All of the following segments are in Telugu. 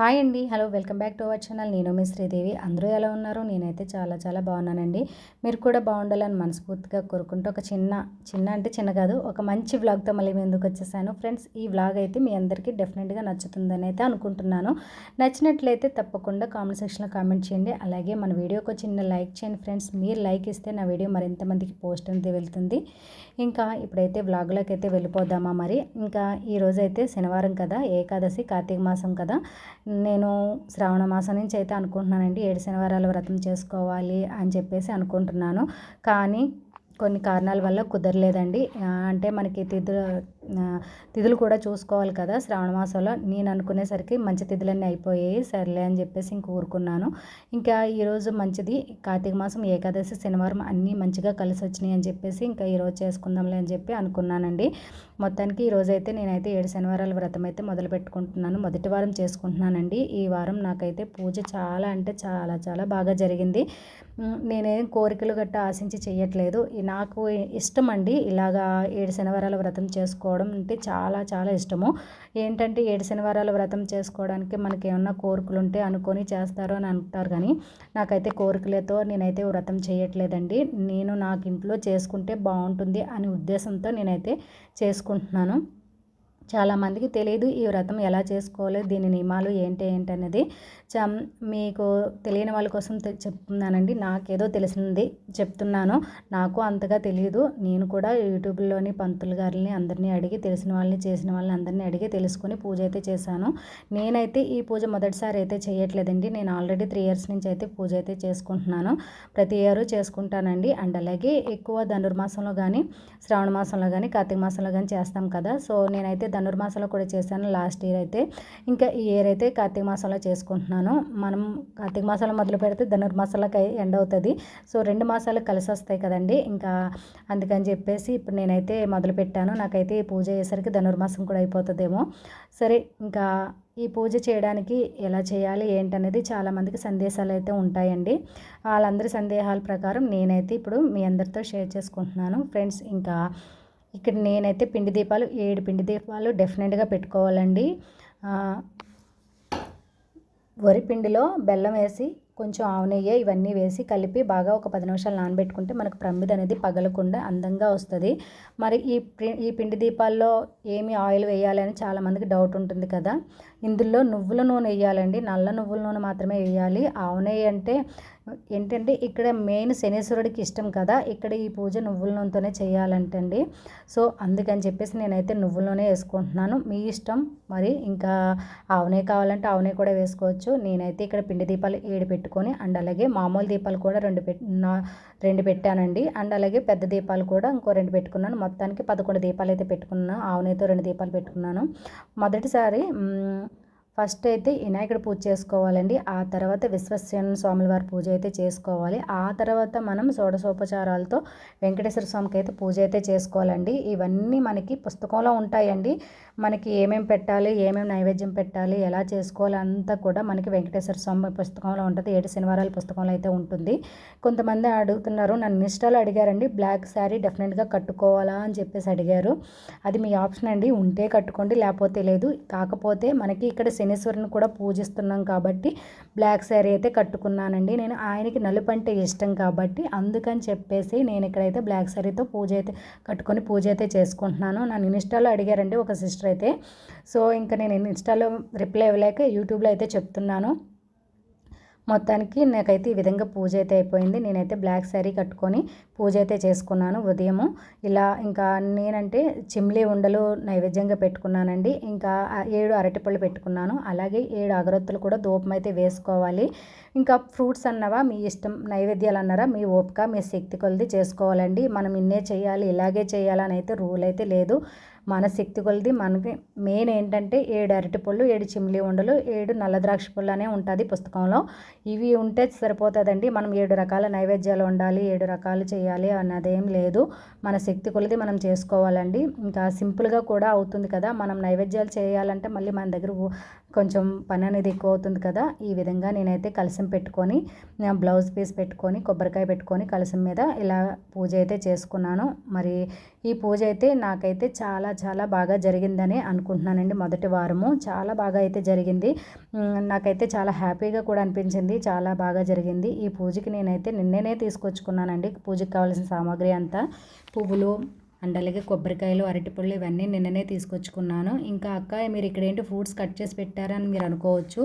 హాయ్ అండి. Hello welcome back to our channel. నేను మీ శ్రీదేవి. అందరూ ఎలా ఉన్నారు? నేనైతే చాలా చాలా బాగున్నానండి. మీరు కూడా బాగుండాలని మనస్ఫూర్తిగా కోరుకుంటూ ఒక చిన్న చిన్న అంటే చిన్న కాదు ఒక మంచి వ్లాగ్తో మళ్ళీ మీ ఎందుకు వచ్చేసాను. ఫ్రెండ్స్ ఈ వ్లాగ్ అయితే మీ అందరికీ డెఫినెట్గా నచ్చుతుందని అయితే అనుకుంటున్నాను. నచ్చినట్లయితే తప్పకుండా కామెంట్ సెక్షన్లో కామెంట్ చేయండి. అలాగే మన వీడియోకి చిన్న లైక్ చేయండి ఫ్రెండ్స్. మీరు లైక్ ఇస్తే నా వీడియో మరింత మందికి పోస్ట్ అనేది వెళ్తుంది. ఇంకా ఇప్పుడైతే వ్లాగ్లోకి అయితే వెళ్ళిపోదామా మరి? ఇంకా ఈరోజైతే శనివారం కదా ఏకాదశి కార్తీక మాసం కదా. నేను శ్రావణ మాసం నుంచి అయితే అనుకుంటున్నానండి ఏడు శనివారాలు వ్రతం చేసుకోవాలి అని చెప్పేసి అనుకుంటున్నాను. కానీ కొన్ని కారణాల వల్ల కుదరలేదండి. అంటే మనకి తిథులు తిథులు కూడా చూసుకోవాలి కదా శ్రావణ మాసంలో. నేను అనుకునేసరికి మంచి తిథులన్నీ అయిపోయాయి. సర్లే అని చెప్పేసి ఇంక ఊరుకున్నాను. ఇంకా ఈరోజు మంచిది. కార్తీక మాసం ఏకాదశి శనివారం అన్నీ మంచిగా కలిసి వచ్చినాయి అని చెప్పేసి ఇంకా ఈరోజు చేసుకుందాంలే అని చెప్పి అనుకున్నానండి. మొత్తానికి ఈరోజైతే నేనైతే ఏడు శనివారాల వ్రతం అయితే మొదలు పెట్టుకుంటున్నాను. మొదటి వారం చేసుకుంటున్నానండి. ఈ వారం నాకైతే పూజ చాలా అంటే చాలా చాలా బాగా జరిగింది. నేనేం కోరికలు గట్ట ఆశించి చేయట్లేదు నాకు ఇష్టం అండి ఇలాగా ఏడు శనివారాల వ్రతం చేసుకోవడం. అంటే చాలా చాలా ఇష్టము. ఏంటంటే ఏడు శనివారాలు వ్రతం చేసుకోవడానికి మనకి ఏమన్నా కోరికలు ఉంటే అనుకొని చేస్తారు అని అంటారు కానీ నాకైతే కోరికలతో నేనైతే వ్రతం చేయట్లేదండి. నేను నాకు ఇంట్లో చేసుకుంటే బాగుంటుంది అనే ఉద్దేశంతో నేనైతే చేసుకుంటున్నాను. చాలామందికి తెలియదు ఈ వ్రతం ఎలా చేసుకోవాలి దీని నియమాలు ఏంటి ఏంటి అనేది. మీకు తెలియని వాళ్ళ కోసం చెప్తున్నానండి. నాకేదో తెలిసింది చెప్తున్నాను. నాకు అంతగా తెలియదు నేను కూడా యూట్యూబ్లోని పంతులు గారిని అందరినీ అడిగి తెలిసిన వాళ్ళని చేసిన వాళ్ళని అందరినీ అడిగి తెలుసుకొని పూజ అయితే చేశాను. నేనైతే ఈ పూజ మొదటిసారి అయితే చేయట్లేదండి. నేను ఆల్రెడీ త్రీ ఇయర్స్ నుంచి అయితే పూజ అయితే చేసుకుంటున్నాను. ప్రతి ఇయర్ చేసుకుంటానండి. అండ్ అలాగే ఎక్కువ ధనుర్మాసంలో కానీ శ్రావణ మాసంలో కానీ కార్తీక మాసంలో కానీ చేస్తాం కదా. సో నేనైతే ధనుర్మాసంలో కూడా చేశాను లాస్ట్ ఇయర్ అయితే. ఇంకా ఈ ఇయర్ అయితే కార్తీక మాసంలో చేసుకుంటున్నాను. మనం కార్తీక మాసంలో మొదలు పెడితే ధనుర్మాసాలకు ఎండ్ అవుతుంది. సో రెండు మాసాలు కలిసి వస్తాయి కదండి. ఇంకా అందుకని చెప్పేసి ఇప్పుడు నేనైతే మొదలు పెట్టాను. నాకైతే పూజ అయ్యేసరికి ధనుర్మాసం కూడా అయిపోతుందేమో. సరే ఇంకా ఈ పూజ చేయడానికి ఎలా చేయాలి ఏంటనేది చాలామందికి సందేశాలు అయితే ఉంటాయండి. వాళ్ళందరి సందేహాల ప్రకారం నేనైతే ఇప్పుడు మీ అందరితో షేర్ చేసుకుంటున్నాను. ఫ్రెండ్స్ ఇంకా ఇక్కడ నేనైతే పిండి దీపాలు ఏడు పిండి దీపాలు డెఫినెట్గా పెట్టుకోవాలండి. వరి పిండిలో బెల్లం వేసి కొంచెం ఆవు నెయ్యి ఇవన్నీ వేసి కలిపి బాగా ఒక పది నిమిషాలు నానబెట్టుకుంటే మనకు ప్రమిద అనేది పగలకుండా అందంగా వస్తుంది. మరి ఈ ఈ పిండి దీపాల్లో ఏమి ఆయిల్ వేయాలి అని చాలామందికి డౌట్ ఉంటుంది కదా. ఇందులో నువ్వుల నూనె వేయాలండి. నల్ల నువ్వుల నూనె మాత్రమే వేయాలి. ఆవు నెయ్యి అంటే ఏంటంటే ఇక్కడ మెయిన్ శనేశ్వరుడికి ఇష్టం కదా. ఇక్కడ ఈ పూజ నువ్వుల నూనెతోనే చేయాలంటండి. సో అందుకని చెప్పేసి నేనైతే నువ్వుల నూనె వేసుకుంటున్నాను. మీ ఇష్టం. మరి ఇంకా ఆవునే కావాలంటే ఆవునే కూడా వేసుకోవచ్చు. నేనైతే ఇక్కడ పిండి దీపాలు ఏడు పెట్టుకొని అండ్ అలాగే మామూలు దీపాలు కూడా రెండు పెట్ రెండు పెట్టానండి. అండ్ అలాగే పెద్ద దీపాలు కూడా ఇంకో రెండు పెట్టుకున్నాను. మొత్తానికి పదకొండు దీపాలు అయితే పెట్టుకున్నాను. ఆవునేతో రెండు దీపాలు పెట్టుకున్నాను. మొదటిసారి ఫస్ట్ అయితే వినాయకుడు పూజ చేసుకోవాలండి. ఆ తర్వాత విశ్వసేన స్వాముల వారి పూజ అయితే చేసుకోవాలి. ఆ తర్వాత మనం షోడశోపచారాలతో వెంకటేశ్వర స్వామికి అయితే పూజ అయితే చేసుకోవాలండి. ఇవన్నీ మనకి పుస్తకంలో ఉంటాయండి. మనకి ఏమేమి పెట్టాలి ఏమేమి నైవేద్యం పెట్టాలి ఎలా చేసుకోవాలి అంతా కూడా మనకి వెంకటేశ్వర స్వామి పుస్తకంలో ఉంటుంది. ఏడు శనివారాల పుస్తకంలో అయితే ఉంటుంది. కొంతమంది అడుగుతున్నారు నన్ను ఇష్టాలు అడిగారండి బ్లాక్ శారీ డెఫినెట్గా కట్టుకోవాలా? అని చెప్పేసి అడిగారు. అది మీ ఆప్షన్ అండి. ఉంటే కట్టుకోండి లేకపోతే లేదు. కాకపోతే మనకి ఇక్కడ శనీశ్వరుని కూడా పూజిస్తున్నాం కాబట్టి బ్లాక్ శారీ అయితే కట్టుకున్నానండి. నేను ఆయనకి నలుపు అంటే ఇష్టం కాబట్టి అందుకని చెప్పేసి నేను ఇక్కడైతే బ్లాక్ శారీతో పూజ అయితే కట్టుకొని పూజ అయితే చేసుకుంటున్నాను. నన్ను ఇన్స్టాలో అడిగారండి ఒక సిస్టర్ అయితే. సో ఇంకా నేను ఇన్స్టాలో రిప్లై ఇవ్వలేక యూట్యూబ్లో అయితే చెప్తున్నాను. మొత్తానికి నాకైతే ఈ విధంగా పూజ అయితే అయిపోయింది. నేనైతే బ్లాక్ శారీ కట్టుకొని పూజ అయితే చేసుకున్నాను ఉదయము. ఇలా ఇంకా నేనంటే చిమ్లీ ఉండలు నైవేద్యంగా పెట్టుకున్నానండి. ఇంకా ఏడు అరటిపళ్ళు పెట్టుకున్నాను. అలాగే ఏడు అగరొత్తులు కూడా ధూపం అయితే వేసుకోవాలి. ఇంకా ఫ్రూట్స్ అన్నవా మీ ఇష్టం నైవేద్యాలు అన్నారా మీ ఓపిక మీ శక్తి కొలది చేసుకోవాలండి. మనం ఇన్నే చేయాలి ఇలాగే చేయాలని అయితే రూల్ అయితే లేదు. మన శక్తి కొలది మనకి మెయిన్ ఏంటంటే ఏడు అరటి పళ్ళు ఏడు చిమ్లి ఉండలు ఏడు నల్ల ద్రాక్ష పళ్ళు అనే ఉంటుంది పుస్తకంలో. ఇవి ఉంటే సరిపోతుందండి. మనం ఏడు రకాల నైవేద్యాలు ఉండాలి ఏడు రకాలు చేయాలి అన్నదేం లేదు. మన శక్తి కొలది మనం చేసుకోవాలండి. ఇంకా సింపుల్గా కూడా అవుతుంది కదా. మనం నైవేద్యాలు చేయాలంటే మళ్ళీ మన దగ్గర కొంచెం పని అనేది ఎక్కువ అవుతుంది కదా. ఈ విధంగా నేనైతే కలసం పెట్టుకొని బ్లౌజ్ పీస్ పెట్టుకొని కొబ్బరికాయ పెట్టుకొని కలసం మీద ఇలా పూజ అయితే చేసుకున్నాను. మరి ఈ పూజ అయితే నాకైతే చాలా చాలా చాలా బాగా జరిగిందని అనుకుంటున్నానండి మొదటి వారము. చాలా బాగా అయితే జరిగింది. నాకైతే చాలా హ్యాపీగా కూడా అనిపించింది. చాలా బాగా జరిగింది. ఈ పూజకి నేనైతే నిన్ననే తీసుకొచ్చుకున్నానండి. పూజకి కావాల్సిన సామాగ్రి అంతా పువ్వులు అండ్ అలాగే కొబ్బరికాయలు అరటిపళ్ళు ఇవన్నీ నిన్ననే తీసుకొచ్చుకున్నాను. ఇంకా అక్క మీరు ఇక్కడ ఏంటి ఫ్రూట్స్ కట్ చేసి పెట్టారని మీరు అనుకోవచ్చు.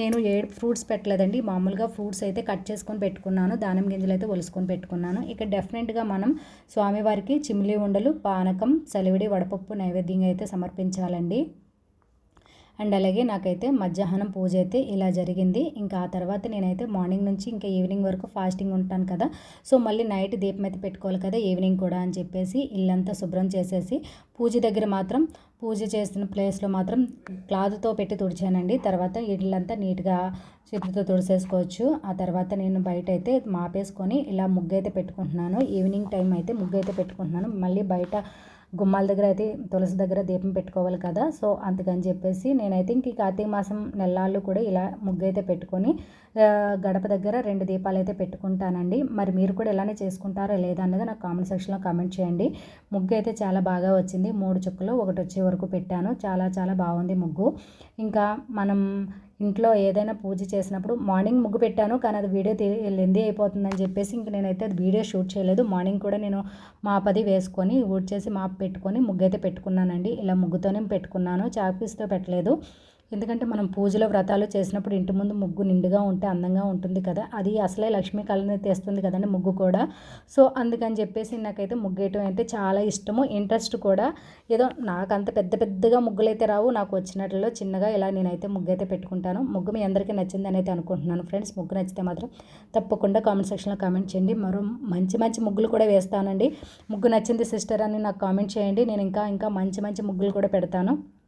నేను ఏ ఫ్రూట్స్ పెట్టలేదండి. మామూలుగా ఫ్రూట్స్ అయితే కట్ చేసుకొని పెట్టుకున్నాను. దానిమ్మ గింజలు అయితే ఒలుసుకొని పెట్టుకున్నాను. ఇక్కడ డెఫినెట్గా మనం స్వామివారికి చిమ్లీ ఉండలు పానకం సలివిడి వడపప్పు నైవేద్యంగా అయితే సమర్పించాలండి. అండ్ అలాగే నాకైతే మధ్యాహ్నం పూజ అయితే ఇలా జరిగింది. ఇంకా ఆ తర్వాత నేనైతే మార్నింగ్ నుంచి ఇంకా ఈవినింగ్ వరకు ఫాస్టింగ్ ఉంటాను కదా. సో మళ్ళీ నైట్ దీపం అయితే పెట్టుకోవాలి కదా ఈవినింగ్ కూడా అని చెప్పేసి ఇల్లంతా శుభ్రం చేసేసి పూజ దగ్గర మాత్రం పూజ చేస్తున్న ప్లేస్లో మాత్రం క్లాత్తో పెట్టి తుడిచానండి. తర్వాత ఇళ్ళంతా నీట్గా చేతితో తుడిసేసుకోవచ్చు. ఆ తర్వాత నేను బయట అయితే మాపేసుకొని ఇలా ముగ్గు అయితే పెట్టుకుంటున్నాను. ఈవినింగ్ టైం అయితే ముగ్గు అయితే పెట్టుకుంటున్నాను. మళ్ళీ బయట గుమ్మాల దగ్గర అయితే తులసి దగ్గర దీపం పెట్టుకోవాలి కదా. సో అందుకని చెప్పేసి నేనైతే ఇంక కార్తీక మాసం నెలలు కూడా ఇలా ముగ్గు అయితే పెట్టుకొని గడప దగ్గర రెండు దీపాలు అయితే పెట్టుకుంటానండి. మరి మీరు కూడా ఇలానే చేసుకుంటారా లేదా అన్నది నాకు కామెంట్ సెక్షన్లో కామెంట్ చేయండి. ముగ్గు అయితే చాలా బాగా వచ్చింది. మూడు చుక్కలు ఒకటి వచ్చే వరకు పెట్టాను. చాలా చాలా బాగుంది ముగ్గు. ఇంకా మనం ఇంట్లో ఏదైనా పూజ చేసినప్పుడు మార్నింగ్ ముగ్గు పెట్టాను కానీ అది వీడియో లెందీ అయిపోతుందని చెప్పేసి ఇంక నేనైతే అది వీడియో షూట్ చేయలేదు. మార్నింగ్ కూడా నేను మాపది వేసుకొని ఊడ్ చేసి మాప్ పెట్టుకొని ముగ్గు అయితే పెట్టుకున్నానండి. ఇలా ముగ్గుతోనే పెట్టుకున్నాను చాపీస్తో పెట్టలేదు. ఎందుకంటే మనం పూజలో వ్రతాలు చేసినప్పుడు ఇంటి ముందు ముగ్గు నిండుగా ఉంటే అందంగా ఉంటుంది కదా. అది అసలే లక్ష్మీ కళని తెస్తుంది కదండి ముగ్గు కూడా. సో అందుకని చెప్పేసి నాకైతే ముగ్గేయటం అయితే చాలా ఇష్టము. ఇంట్రెస్ట్ కూడా ఏదో నాకు అంత పెద్ద పెద్దగా ముగ్గులు అయితే రావు. నాకు వచ్చినట్లో చిన్నగా ఇలా నేనైతే ముగ్గు అయితే పెట్టుకుంటాను. ముగ్గు మీ అందరికీ నచ్చిందని అయితే అనుకుంటున్నాను ఫ్రెండ్స్. ముగ్గు నచ్చితే మాత్రం తప్పకుండా కామెంట్ సెక్షన్లో కామెంట్ చేయండి. మరో మంచి మంచి ముగ్గులు కూడా వేస్తానండి. ముగ్గు నచ్చింది సిస్టర్ అని నాకు కామెంట్ చేయండి. నేను ఇంకా ఇంకా మంచి మంచి ముగ్గులు కూడా పెడతాను.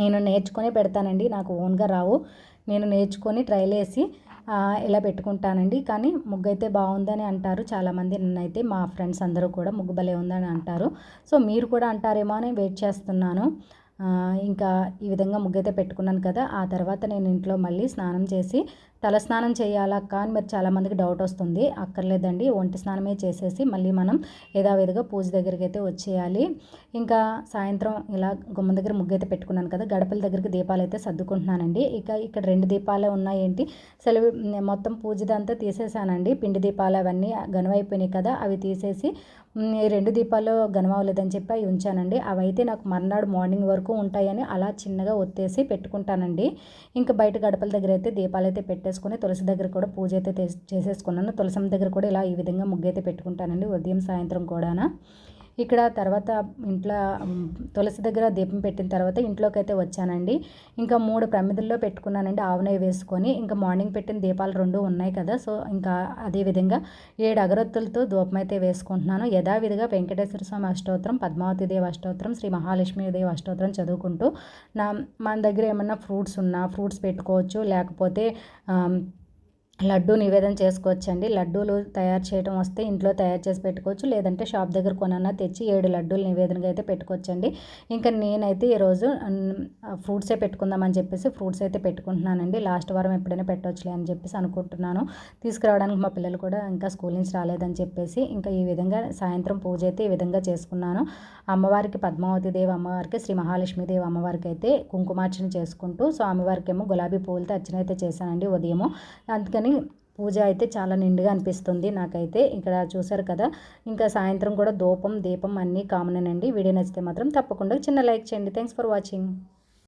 నేను నేర్చుకొని పెడతానండి నాకు ఓన్గా రావు. నేను నేర్చుకొని ట్రైల్ వేసి ఇలా పెట్టుకుంటానండి. కానీ ముగ్గు అయితే బాగుందని అంటారు. చాలామంది నన్నైతే మా ఫ్రెండ్స్ అందరూ కూడా ముగ్గు భలే ఉందని అంటారు. సో మీరు కూడా అంటారేమో అని వెయిట్ చేస్తున్నాను. ఇంకా ఈ విధంగా ముగ్గైతే పెట్టుకున్నాను కదా ఆ తర్వాత నేను ఇంట్లో మళ్ళీ స్నానం చేసి తలస్నానం చేయాలక్క చేయాలా అని మరి చాలామందికి డౌట్ వస్తుంది. అక్కర్లేదండి. ఒంటి స్నానమే చేసేసి మళ్ళీ మనం యథావిధిగా పూజ దగ్గరికి అయితే వచ్చేయాలి. ఇంకా సాయంత్రం ఇలా గుమ్మ దగ్గర ముగ్గు అయితే పెట్టుకున్నాను కదా గడపల దగ్గరికి దీపాలు అయితే సర్దుకుంటున్నానండి. ఇక ఇక్కడ రెండు దీపాలే ఉన్నాయేంటి? సెలవు మొత్తం పూజదంతా తీసేసానండి. పిండి దీపాలు అవన్నీ గనువైపోయినాయి కదా అవి తీసేసి రెండు దీపాలు గనమవలేదని చెప్పి అవి ఉంచానండి. అవి అయితే నాకు మర్నాడు మార్నింగ్ వరకు ఉంటాయని అలా చిన్నగా ఒత్తేసి పెట్టుకుంటానండి. ఇంకా బయట గడపల దగ్గర అయితే దీపాలు అయితే పెట్టేసి పెట్టేసుకొని తులసి దగ్గర కూడా పూజ అయితే చేసేసుకున్నాను. తులసమ్మ దగ్గర కూడా ఇలా ఈ విధంగా ముగ్గు అయితే పెట్టుకుంటానండి. ఉదయం సాయంత్రం కూడా ఇక్కడ తర్వాత ఇంట్లో తులసి దగ్గర దీపం పెట్టిన తర్వాత ఇంట్లోకి అయితే వచ్చానండి. ఇంకా మూడు ప్రమిదల్లో పెట్టుకున్నానండి ఆవునయ్య వేసుకొని. ఇంకా మార్నింగ్ పెట్టిన దీపాలు రెండు ఉన్నాయి కదా సో ఇంకా అదేవిధంగా ఏడు అగరత్తులతో దూపం అయితే వేసుకుంటున్నాను. యథావిధిగా వెంకటేశ్వర స్వామి అష్టోత్తరం పద్మావతి దేవి అష్టోత్తరం శ్రీ మహాలక్ష్మి దేవి అష్టోత్తరం చదువుకుంటూ నా మన దగ్గర ఏమన్నా ఫ్రూట్స్ ఉన్నా ఫ్రూట్స్ పెట్టుకోవచ్చు. లేకపోతే లడ్డు నివేదన చేసుకోవచ్చండి. లడ్డూలు తయారు చేయడం వస్తే ఇంట్లో తయారు చేసి పెట్టుకోవచ్చు. లేదంటే షాప్ దగ్గర కొనన్నా తెచ్చి ఏడు లడ్డూలు నివేదనగా అయితే పెట్టుకోవచ్చండి. ఇంకా నేనైతే ఈరోజు ఫ్రూట్సే పెట్టుకుందామని చెప్పేసి ఫ్రూట్స్ అయితే పెట్టుకుంటున్నానండి. లాస్ట్ వారం ఎప్పుడైనా పెట్టవచ్చులే అని చెప్పేసి అనుకుంటున్నాను. తీసుకురావడానికి మా పిల్లలు కూడా ఇంకా స్కూల్ నుంచి రాలేదని చెప్పేసి ఇంకా ఈ విధంగా సాయంత్రం పూజ అయితే ఈ విధంగా చేసుకున్నాను. అమ్మవారికి పద్మావతి దేవి అమ్మవారికి శ్రీ మహాలక్ష్మి దేవి అమ్మవారికి అయితే కుంకుమార్చన చేసుకుంటూ స్వామివారికి ఏమో గులాబీ పూలతో అర్చన అయితే చేశానండి ఉదయము. అందుకని అందుకని పూజ అయితే చాలా నిండుగా అనిపిస్తుంది నాకైతే. ఇక్కడ చూసారు కదా ఇంకా సాయంత్రం కూడా దూపం దీపం అన్నీ కామన్ అండి వీడియో నచ్చితే మాత్రం తప్పకుండా చిన్న లైక్ చేయండి. Thanks for watching